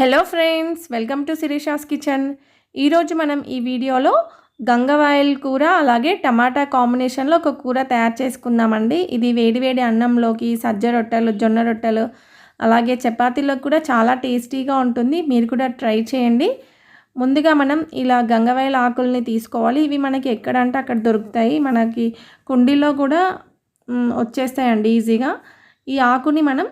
Hello friends welcome to Shirisha's kitchen. ఈరోజు మనం ఈ వీడియోలో గంగవాయిల్ కూర అలాగే టమాటా కాంబినేషన్లో ఒక కూర తయారు చేసుకుందామండి. ఇది వేడివేడి అన్నంలోకి సజ్జ రొట్టెలు జొన్న రొట్టెలు అలాగే చపాతీలకు కూడా చాలా టేస్టీగా ఉంటుంది. మీరు కూడా ట్రై చేయండి. ముందుగా మనం ఇలా గంగవాయిల ఆకుల్ని తీసుకోవాలి. ఇవి మనకి ఎక్కడంటే అక్కడ దొరుకుతాయి. మనకి కుండీలో కూడా వచ్చేస్తాయండి ఈజీగా. ఈ ఆకుని మనం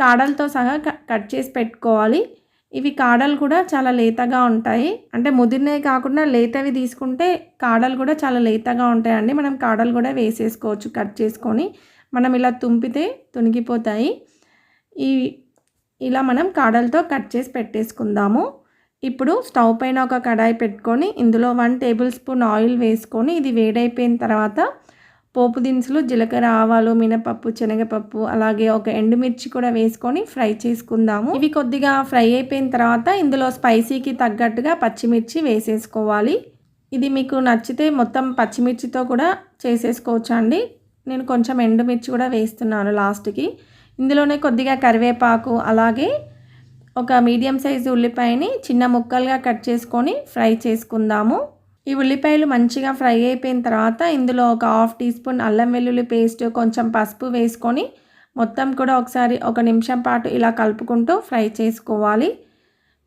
కాడలతో సహా క- కట్ చేసి పెట్టుకోవాలి. ఇవి కాడలు కూడా చాలా లేతగా ఉంటాయి. అంటే ముదిరినవి కాకుండా లేతవి తీసుకుంటే కాడలు కూడా చాలా లేతగా ఉంటాయండి. మనం కాడలు కూడా వేసేసుకోవచ్చు కట్ చేసుకొని మనం ఇలా తుంపితే తునిగిపోతాయి. ఈ ఇలా మనం కాడలతో కట్ చేసి పెట్టేసుకుందాము. ఇప్పుడు స్టవ్ పైన ఒక కడాయి పెట్టుకొని ఇందులో వన్ టేబుల్ స్పూన్ ఆయిల్ వేసుకొని ఇది వేడైపోయిన తర్వాత పోపు దినుసులు జీలకర్ర ఆవాలు మినపప్పు శనగపప్పు అలాగే ఒక ఎండుమిర్చి కూడా వేసుకొని ఫ్రై చేసుకుందాము. ఇవి కొద్దిగా ఫ్రై అయిపోయిన తర్వాత ఇందులో స్పైసీకి తగ్గట్టుగా పచ్చిమిర్చి వేసేసుకోవాలి. ఇది మీకు నచ్చితే మొత్తం పచ్చిమిర్చితో కూడా చేసేసుకోవచ్చు అండి? నేను కొంచెం ఎండుమిర్చి కూడా వేస్తున్నాను లాస్ట్కి. ఇందులోనే కొద్దిగా కరివేపాకు అలాగే ఒక మీడియం సైజు ఉల్లిపాయని చిన్న ముక్కలుగా కట్ చేసుకొని ఫ్రై చేసుకుందాము. ఈ ఉల్లిపాయలు మంచిగా ఫ్రై అయిపోయిన తర్వాత ఇందులో ఒక హాఫ్ టీ స్పూన్ అల్లం వెల్లుల్లి పేస్ట్ కొంచెం పసుపు వేసుకొని మొత్తం కూడా ఒకసారి ఒక నిమిషం పాటు ఇలా కలుపుకుంటూ ఫ్రై చేసుకోవాలి.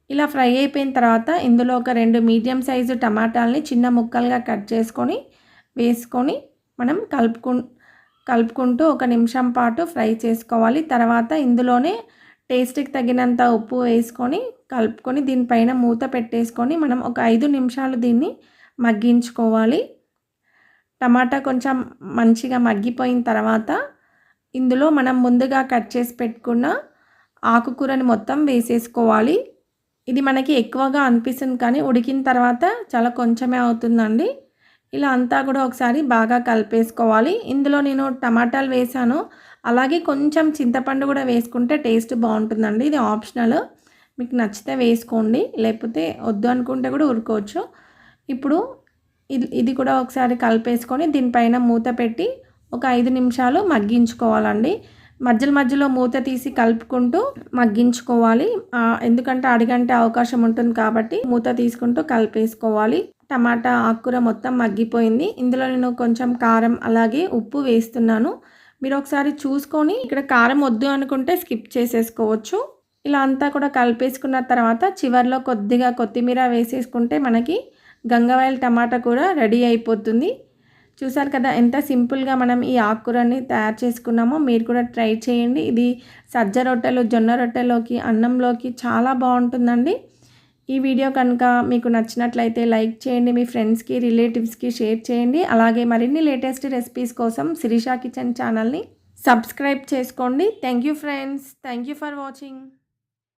ఇలా ఫ్రై అయిపోయిన తర్వాత ఇందులో ఒక రెండు మీడియం సైజు టమాటాలని చిన్న ముక్కలుగా కట్ చేసుకొని వేసుకొని మనం కలుపుకు కలుపుకుంటూ ఒక నిమిషం పాటు ఫ్రై చేసుకోవాలి. తర్వాత ఇందులోనే టేస్ట్కి తగినంత ఉప్పు వేసుకొని కలుపుకొని దీనిపైన మూత పెట్టేసుకొని మనం ఒక ఐదు నిమిషాలు దీన్ని మగ్గించుకోవాలి. టమాటా కొంచెం మంచిగా మగ్గిపోయిన తర్వాత ఇందులో మనం ముందుగా కట్ చేసి పెట్టుకున్న ఆకుకూరని మొత్తం వేసేసుకోవాలి. ఇది మనకి ఎక్కువగా అనిపిస్తుంది కానీ ఉడికిన తర్వాత చాలా కొంచెమే అవుతుందండి. ఇలా అంతా కూడా ఒకసారి బాగా కలిపేసుకోవాలి. ఇందులో నేను టమాటాలు వేసాను. అలాగే కొంచెం చింతపండు కూడా వేసుకుంటే టేస్ట్ బాగుంటుందండి. ఇది ఆప్షనల్. మీకు నచ్చితే వేసుకోండి. లేకపోతే వద్దు అనుకుంటే కూడా ఉరుకోవచ్చు ఇప్పుడు ఇది ఇది కూడా ఒకసారి కలిపేసుకొని దీనిపైన మూత పెట్టి ఒక ఐదు నిమిషాలు మగ్గించుకోవాలండి. మధ్యలో మధ్యలో మూత తీసి కలుపుకుంటూ మగ్గించుకోవాలి. ఎందుకంటే అడిగంటే అవకాశం ఉంటుంది కాబట్టి మూత తీసుకుంటూ కలిపేసుకోవాలి. టమాటా ఆకుకూర మొత్తం మగ్గిపోయింది. ఇందులో నేను కొంచెం కారం అలాగే ఉప్పు వేస్తున్నాను. మీరు ఒకసారి చూసుకొని ఇక్కడ కారం వద్దు అనుకుంటే స్కిప్ చేసేసుకోవచ్చు. ఇలా అంతా కూడా కలిపేసుకున్న తర్వాత చివర్లో కొద్దిగా కొత్తిమీర వేసేసుకుంటే మనకి గంగవాయల టమాటా కూడా రెడీ అయిపోతుంది. చూసారు కదా ఎంత సింపుల్గా మనం ఈ ఆకుకూరని తయారు చేసుకున్నామో మీరు కూడా ట్రై చేయండి. ఇది సజ్జ రొట్టెలు జొన్న రొట్టెలోకి అన్నంలోకి చాలా బాగుంటుందండి. ఈ వీడియో కనుక మీకు నచ్చినట్లయితే లైక్ చేయండి మీ ఫ్రెండ్స్కి రిలేటివ్స్కి షేర్ చేయండి. అలాగే మరిన్ని లేటెస్ట్ రెసిపీస్ కోసం శిరీషా కిచెన్ ఛానల్ని సబ్స్క్రైబ్ చేసుకోండి. Thank you friends. Thank you for watching.